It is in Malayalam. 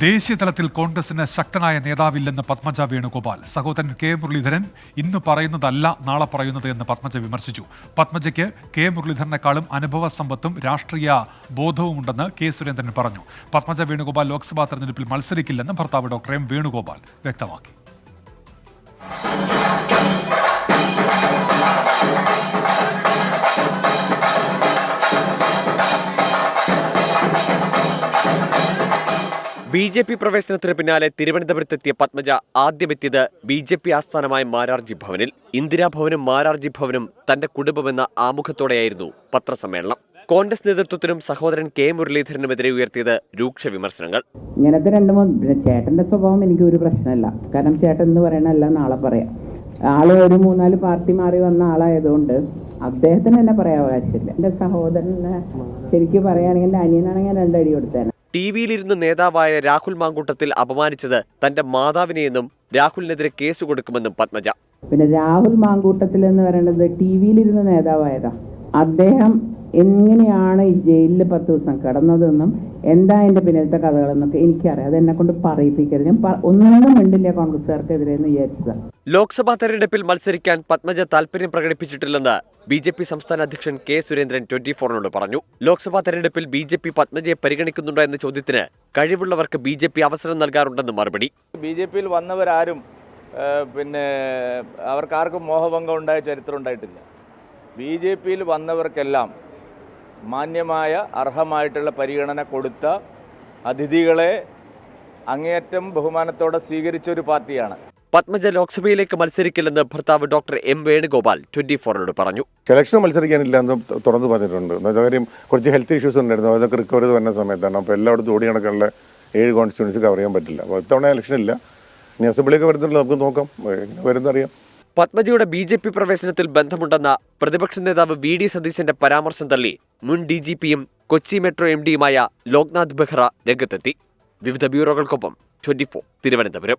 ദേശീയ തലത്തിൽ കോൺഗ്രസിന് ശക്തനായ നേതാവില്ലെന്ന് പത്മജ വേണുഗോപാൽ. സഹോദരൻ കെ മുരളീധരൻ ഇന്ന് പറയുന്നതല്ല നാളെ പറയുന്നത് എന്ന് പത്മജ വിമർശിച്ചു. പത്മജയ്ക്ക് കെ മുരളീധരനെക്കാളും അനുഭവ സമ്പത്തും രാഷ്ട്രീയ ബോധവും ഉണ്ടെന്ന് കെ സുരേന്ദ്രൻ പറഞ്ഞു. പത്മജ വേണുഗോപാൽ ലോക്സഭാ തെരഞ്ഞെടുപ്പിൽ മത്സരിക്കില്ലെന്ന് ഭർത്താവ് ഡോക്ടർ എം വേണുഗോപാൽ വ്യക്തമാക്കി. ബി ജെ പി പ്രവേശനത്തിന് പിന്നാലെ തിരുവനന്തപുരത്തെത്തിയ പത്മജ ആദ്യമെത്തിയത് ബി ജെ പി ആസ്ഥാനമായ മാരാർജി ഭവനിൽ. ഇന്ദിരാഭവനും മാരാർജി ഭവനും തന്റെ കുടുംബമെന്ന ആമുഖത്തോടെയായിരുന്നു പത്രസമ്മേളനം. കോൺഗ്രസ് നേതൃത്വത്തിനും സഹോദരൻ കെ മുരളീധരനുമെതിരെ ഉയർത്തിയത് രൂക്ഷ വിമർശനങ്ങൾ. ഇങ്ങനത്തെ രണ്ട് ചേട്ടന്റെ സ്വഭാവം എനിക്ക് ഒരു പ്രശ്നമല്ല. കാരണം ചേട്ടൻ എന്ന് പറയണല്ല നാളെ പറയാം. ആൾ ഒരു മൂന്നാൽ പാർട്ടി മാറി വന്ന ആളായതുകൊണ്ട് അദ്ദേഹത്തിന് തന്നെ പറയാൻ അവകാശമില്ല. എന്റെ സഹോദരന് ശരിക്കും പറയുകയാണെങ്കിൽ എന്റെ അനിയനാണെങ്കിൽ രണ്ടടി കൊടുത്തേനെ. ടി വിയിലിരുന്ന് നേതാവായ രാഹുൽ മാങ്കൂട്ടത്തിൽ അപമാനിച്ചത് തന്റെ മാതാവിനെയെന്നും രാഹുലിനെതിരെ കേസ് കൊടുക്കുമെന്നും പത്മജ. പിന്നെ രാഹുൽ മാങ്കൂട്ടത്തിൽ എന്ന് പറയുന്നത് ടി വിയിലിരുന്ന നേതാവായതാ. അദ്ദേഹം എങ്ങനെയാണ് ഈ ജയിലിൽ പത്ത് ദിവസം കിടന്നതെന്നും എന്താ എന്റെ പിന്നിലത്തെ കഥകളെന്നൊക്കെ എനിക്കറിയാം. അത് എന്നെ കൊണ്ട് പറയിപ്പിക്കരുത്. ഞാൻ ഒന്നും മിണ്ടില്ല കോൺഗ്രസ്സുകാർക്കെതിരെ എന്ന് വിചാരിച്ചത്. ലോക്സഭാ തെരഞ്ഞെടുപ്പിൽ മത്സരിക്കാൻ പത്മജ താൽപര്യം പ്രകടിപ്പിച്ചിട്ടില്ലെന്ന് ബി ജെ പി സംസ്ഥാന അധ്യക്ഷൻ കെ സുരേന്ദ്രൻ ട്വന്റി ഫോറിനോട് പറഞ്ഞു. ലോക്സഭാ തെരഞ്ഞെടുപ്പിൽ ബി ജെ പി പത്മജയെ പരിഗണിക്കുന്നുണ്ടോ എന്ന ചോദ്യത്തിന് കഴിവുള്ളവർക്ക് ബി ജെ പി അവസരം നൽകാറുണ്ടെന്ന് മറുപടി. ബി ജെ പിയിൽ വന്നവരാരും പിന്നെ അവർക്കാർക്കും മോഹഭംഗം ഉണ്ടായ ചരിത്രം ഉണ്ടായിട്ടില്ല. ബി ജെ പിയിൽ വന്നവർക്കെല്ലാം മാന്യമായ അർഹമായിട്ടുള്ള പരിഗണന കൊടുത്ത അതിഥികളെ അങ്ങേയറ്റം ബഹുമാനത്തോടെ സ്വീകരിച്ച ഒരു പാർട്ടിയാണ്. പത്മജ ലോക്സഭയിലേക്ക് മത്സരിക്കില്ലെന്ന് ഭർത്താവ് ഡോക്ടർ എം വേണുഗോപാൽ ട്വന്റി ഫോറിനോട് പറഞ്ഞു. ഇലക്ഷൻ മത്സരിക്കാനില്ല എന്ന് തുറന്നു പറഞ്ഞിട്ടുണ്ട്. കാര്യം കുറച്ച് ഹെൽത്ത് ഇഷ്യൂസ് ഉണ്ടായിരുന്നു. അതൊക്കെ റിക്കവർ ചെയ്ത് വരുന്ന സമയത്താണ്. അപ്പോൾ എല്ലായിടത്തും ഓടി കണക്കുള്ള ഏഴ് കോൺസ്റ്റിറ്റ്യൻസി കവർ ചെയ്യാൻ പറ്റില്ല. അപ്പോൾ ഇത്തവണ ഇലക്ഷൻ ഇല്ല. നിയമസഭയിലേക്ക് വരുന്നുള്ളൂ നമുക്ക് നോക്കാം. എങ്ങനെ വരുന്നറിയാം പത്മജയുടെ ബി ജെ പി പ്രവേശനത്തിൽ ബന്ധമുണ്ടെന്ന പ്രതിപക്ഷ നേതാവ് വി ഡി സതീശന്റെ പരാമർശം തള്ളി മുൻ ഡി ജി പിയും കൊച്ചി മെട്രോ എം ഡിയുമായ ലോക്നാഥ് ബെഹ്റ രംഗത്തെത്തി. വിവിധ ബ്യൂറോകൾക്കൊപ്പം ട്വന്റി ഫോർ തിരുവനന്തപുരം.